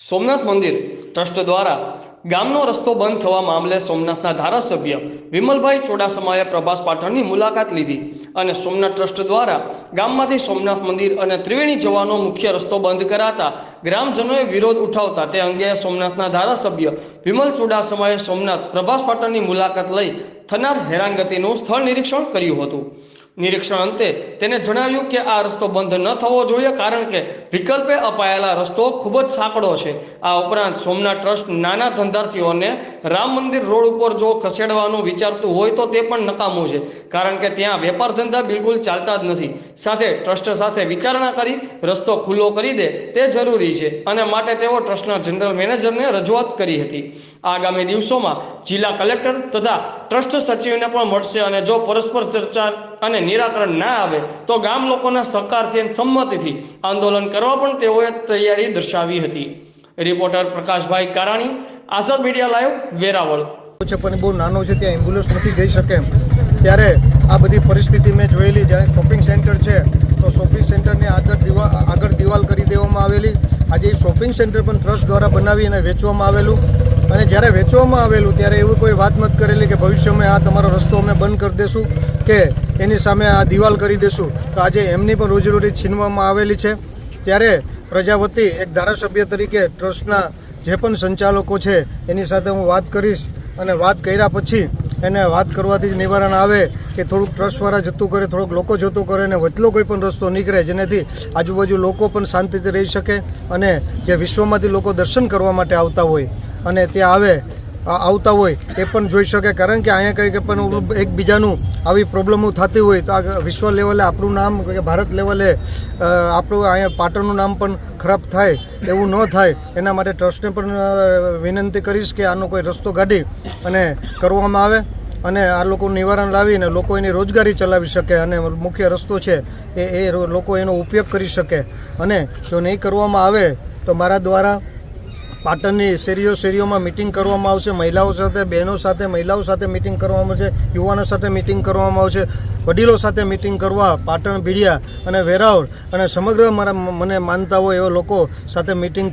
સોમનાથ મંદિર ટ્રસ્ટ દ્વારા ગામનો રસ્તો બંધ થવા મામલે સોમનાથના ધારાસભ્ય વિમલભાઈ ચોડાસમાએ પ્રભાસ પાટણની મુલાકાત લીધી અને સોમનાથ ટ્રસ્ટ દ્વારા ગામમાંથી સોમનાથ મંદિર અને ત્રિવેણી જવાનો મુખ્ય રસ્તો બંધ કરાતા ગ્રામજનોએ વિરોધ ઉઠાવતા તે અંગે સોમનાથના ધારાસભ્ય વિમલ ચોડાસમાએ સોમનાથ પ્રભાસ પાટણની મુલાકાત લઈ થનાર હેરાનગતિનું સ્થળ નિરીક્ષણ કર્યું હતું. નિરીક્ષણ અંતે તેને જણાવ્યું કે આ રસ્તો બંધ ન થવો જોઈએ કારણ કે વિકલ્પે અપાયેલા રસ્તો ખૂબ જ સાંકડો છે. આ ઉપરાંત સોમનાથ ટ્રસ્ટ નાના ધંધાર્થીઓને રામ મંદિર રોડ ઉપર જો ખસેડવાનું વિચારતું હોય તો તે પણ નકામું છે. કારણ કે ત્યાં વેપાર ધંધા બિલકુલ ચાલતા જ નથી. સાથે ટ્રસ્ટ સાથે વિચારણા કરી, રસ્તો ખુલ્લો કરી દે, તે જરૂરી છે. અને માટે તેઓ ટ્રસ્ટના જનરલ મેનેજરને રજૂઆત કરી હતી. આગામી દિવસોમાં જિલ્લા કલેક્ટર તથા ટ્રસ્ટ સચિવને પણ મળશે અને જો પરસ્પર ચર્ચા અને નિરાકરણ ના આવે, તો ગામ લોકોના સહકારથી અને સંમતિથી આંદોલન કરવા પણ તેઓએ તૈયારી દર્શાવી હતી. Reporter Prakashbhai Karani, Azad media live, Veraval. છે પણ બહુ નાનો છે, ત્યાં એમ્બ્યુલન્સ નથી જઈ શકે એમ. ત્યારે આ બધી પરિસ્થિતિ મેં જોયેલી. જ્યારે શોપિંગ સેન્ટર છે, તો શોપિંગ સેન્ટરને આગળ દિવાલ આગળ દિવાલ કરી દેવામાં આવેલી. આજે એ શોપિંગ સેન્ટર પણ ટ્રસ્ટ દ્વારા બનાવી અને વેચવામાં આવેલું. અને જ્યારે વેચવામાં આવેલું, ત્યારે એવું કોઈ વાત મત કરેલી કે ભવિષ્યમાં આ તમારો રસ્તો અમે બંધ કરી દેશું કે એની સામે આ દિવાલ કરી દેશું. તો આજે એમની પણ રોજીરોટી છીનવામાં આવેલી છે. ત્યારે પ્રજા વતી એક ધારાસભ્ય તરીકે ટ્રસ્ટના જે પણ સંચાલકો છે, એની સાથે હું વાત કરીશ. અને વાત કર્યા પછી એને વાત કરવાથી જ નિવારણ આવે કે થોડુંક ટ્રસ્ટવાળા જતું કરે, થોડોક લોકો જતું કરે અને વચલો કોઈ પણ રસ્તો નીકળે જેનાથી આજુબાજુ લોકો પણ શાંતિથી રહી શકે અને જે વિશ્વમાંથી લોકો દર્શન કરવા માટે આવતા હોય અને ત્યાં આવે આવતા હોય એ પણ જોઈ શકે. કારણ કે અહીંયા કંઈ પણ એકબીજાનું આવી પ્રોબ્લેમો થતી હોય તો આ વિશ્વ લેવલે આપણું નામ, કે ભારત લેવલે આપણું અહીંયા પાટણનું નામ પણ ખરાબ થાય એવું ન થાય. એના માટે ટ્રસ્ટને પણ વિનંતી કરીશ કે આનો કોઈ રસ્તો કાઢી અને કરવામાં આવે અને આ લોકોનું નિવારણ લાવીને લોકો એની રોજગારી ચલાવી શકે અને મુખ્ય રસ્તો છે એ એ લોકો એનો ઉપયોગ કરી શકે. અને જો નહીં કરવામાં આવે તો મારા દ્વારા પાટણની શેરીઓ, શેરીઓમાં મિટિંગ કરવામાં આવશે. મહિલાઓ સાથે, બહેનો સાથે, મહિલાઓ સાથે મિટિંગ કરવામાં આવશે. યુવાનો સાથે મિટિંગ કરવામાં આવશે. વડીલો સાથે મિટિંગ કરવા પાટણ ભીડિયા અને વેરાવળ અને સમગ્ર મારા મને માનતા હોય એવા લોકો સાથે મિટિંગ